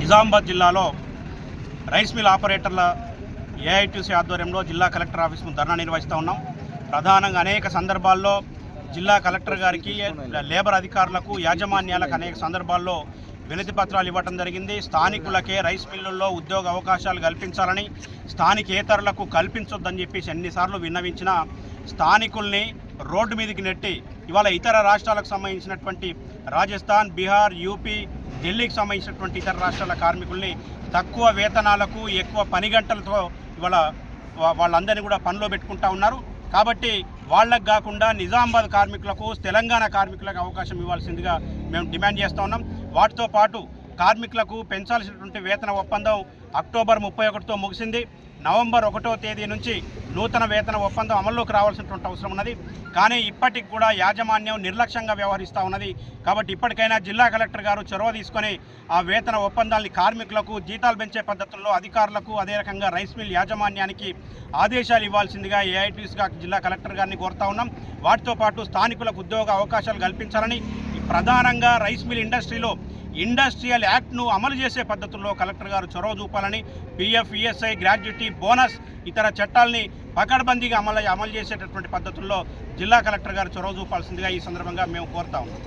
నిజామాబాద్ జిల్లాలో rice mill ఆపరేటర్ల AITC ఆధ్వర్యంలో జిల్లా కలెక్టర్ ఆఫీస్ ముందు ధర్నా నిర్వహిస్తూ ఉన్నాం. ప్రధానంగా అనేక సందర్భాల్లో జిల్లా కలెక్టర్ గారికి లేబర్ అధికారులకు యాజమాన్యాలకు అనేక సందర్భాల్లో వినతి పత్రాలు ఇవ్వటం జరిగింది. స్థానికులకే రైస్ మిల్లుల్లో ఉద్యోగ అవకాశాలు కల్పించాలని స్థానికేతరులకు కల్పించొద్దని చెప్పేసి ఎన్నిసార్లు విన్నవించినా స్థానికుల్ని రోడ్డు మీదకి నెట్టి ఇవాళ ఇతర రాష్ట్రాలకు సంబంధించినటువంటి రాజస్థాన్ బీహార్ యూపీ ఢిల్లీకి సంబంధించినటువంటి ఇతర రాష్ట్రాల కార్మికుల్ని తక్కువ వేతనాలకు ఎక్కువ పని గంటలతో ఇవాళ వాళ్ళందరినీ కూడా పనిలో పెట్టుకుంటా ఉన్నారు. కాబట్టి వాళ్ళకు కాకుండా నిజామాబాద్ కార్మికులకు తెలంగాణ కార్మికులకు అవకాశం ఇవ్వాల్సిందిగా మేము డిమాండ్ చేస్తూ ఉన్నాం. వాటితో పాటు కార్మికులకు పెంచాల్సినటువంటి వేతన ఒప్పందం అక్టోబర్ ముప్పై ఒకటితో ముగిసింది. నవంబర్ ఒకటో తేదీ నుంచి నూతన వేతన ఒప్పందం అమల్లోకి రావాల్సినటువంటి అవసరం ఉన్నది. కానీ ఇప్పటికి కూడా యాజమాన్యం నిర్లక్ష్యంగా వ్యవహరిస్తూ ఉన్నది. కాబట్టి ఇప్పటికైనా జిల్లా కలెక్టర్ గారు చొరవ తీసుకొని ఆ వేతన ఒప్పందాన్ని కార్మికులకు జీతాలు పెంచే పద్ధతుల్లో అధికారులకు అదే రకంగా రైస్ మిల్ యాజమాన్యానికి ఆదేశాలు ఇవ్వాల్సిందిగా ఏఐటీస్గా జిల్లా కలెక్టర్ గారిని కోరుతా ఉన్నాం. వాటితో పాటు స్థానికులకు ఉద్యోగ అవకాశాలు కల్పించాలని ప్రధానంగా రైస్ మిల్ ఇండస్ట్రీలో ఇండస్ట్రియల్ యాక్ట్ను అమలు చేసే పద్ధతుల్లో కలెక్టర్ గారు చొరవ చూపాలని పిఎఫ్ ఈఎస్ఐ గ్రాడ్యుటీ బోనస్ ఇతర చట్టాలని పకడ్బందీగా అమలు అమలు చేసేటటువంటి పద్ధతుల్లో జిల్లా కలెక్టర్ గారు చొరవ చూపాల్సిందిగా ఈ సందర్భంగా మేము కోరుతా ఉన్నాం.